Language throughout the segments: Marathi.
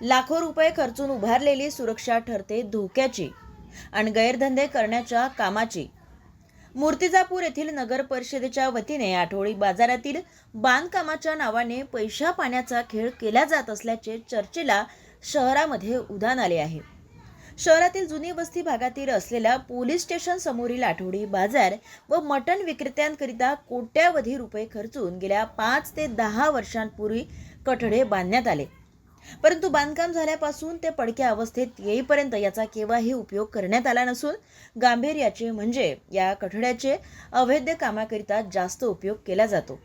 लाखो रुपये खर्चून उभारलेली सुरक्षा ठरते धोक्याची आणि गैरधंदे करण्याच्या कामाची. मूर्तिजापूर येथील नगर परिषदेच्या वतीने आठवडी बाजारातील बांधकामाच्या नावाने पैशा पाण्याचा खेळ केला जात असल्याचे चर्चेला शहरामध्ये उधाण आले आहे. शहरातील जुनी वस्ती भागातील असलेल्या पोलीस स्टेशन समोरील आठवडी बाजार व मटण विक्रेत्यांकरिता कोट्यावधी रुपये खर्चून गेल्या पाच ते दहा वर्षांपूर्वी कठडे बांधण्यात आले. परंतु बांधकाम झाल्यापासून ते पडक्या अवस्थेत येईपर्यंत याचा केव्हाही उपयोग करण्यात आला नसून गांभीर्याचे म्हणजे या कठड्याचे अवैध कामाकरिता जास्त उपयोग केला जातो.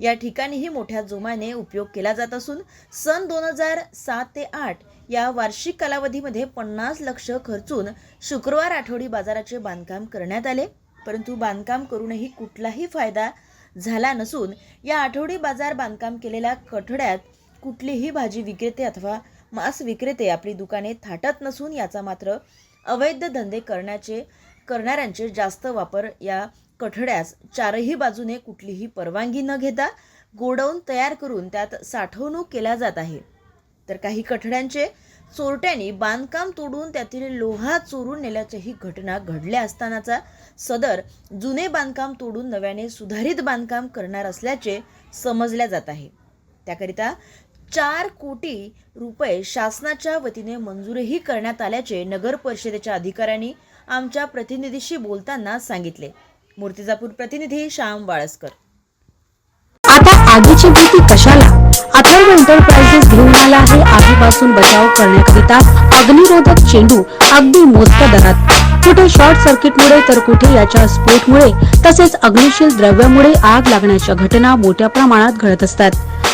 या ठिकाणीही मोठ्या जोमाने उपयोग केला जात असून सन दोन हजार सात ते आठ या वार्षिक कालावधीमध्ये पन्नास लक्ष खर्चून शुक्रवार आठवडी बाजाराचे बांधकाम करण्यात आले. परंतु बांधकाम करूनही कुठलाही फायदा झाला नसून या आठवडी बाजार बांधकाम केलेल्या कठड्यात कुठलीही भाजी विक्रेते अथवा मांस विक्रेते आपली दुकाने थाटत नसून याचा मात्र अवैध धंदे करण्याचे करणाऱ्यांचे जास्त वापर या कठड्यास चारही बाजूने कुठलीही परवानगी न घेता गोडाऊन तयार करून त्यात साठवणूक केल्या जात आहे. तर काही कठड्यांचे चोरट्यांनी बांधकाम तोडून त्यातील लोहा चोरून नेल्याच्याही घटना घडल्या असतानाचा सदर जुने बांधकाम तोडून नव्याने सुधारित बांधकाम करणार असल्याचे समजल्या जात आहे. त्याकरिता चार कोटी रुपये शासनाच्या वतीने मंजूरही करण्यात आल्याचे नगर परिषदेच्या अधिकाऱ्यांनी आमच्या प्रतिनिधीशी बोलताना सांगितले. मूर्तिजापूर प्रतिनिधी श्याम वाळस्कर आता आगीची भीती कशाला? अथर्व एंटरप्राइजेस घेऊन आला आहे आगीपासून बचाव करण्याकरिता अग्निरोधक चेंडू अगदी मोजक्या दरात. कुठे शॉर्ट सर्किटमुळे तर कुठे याच्या स्फोटमुळे तसेच अग्निशील द्रव्यामुळे आग लागण्याच्या घटना मोठ्या प्रमाणात घडत असतात.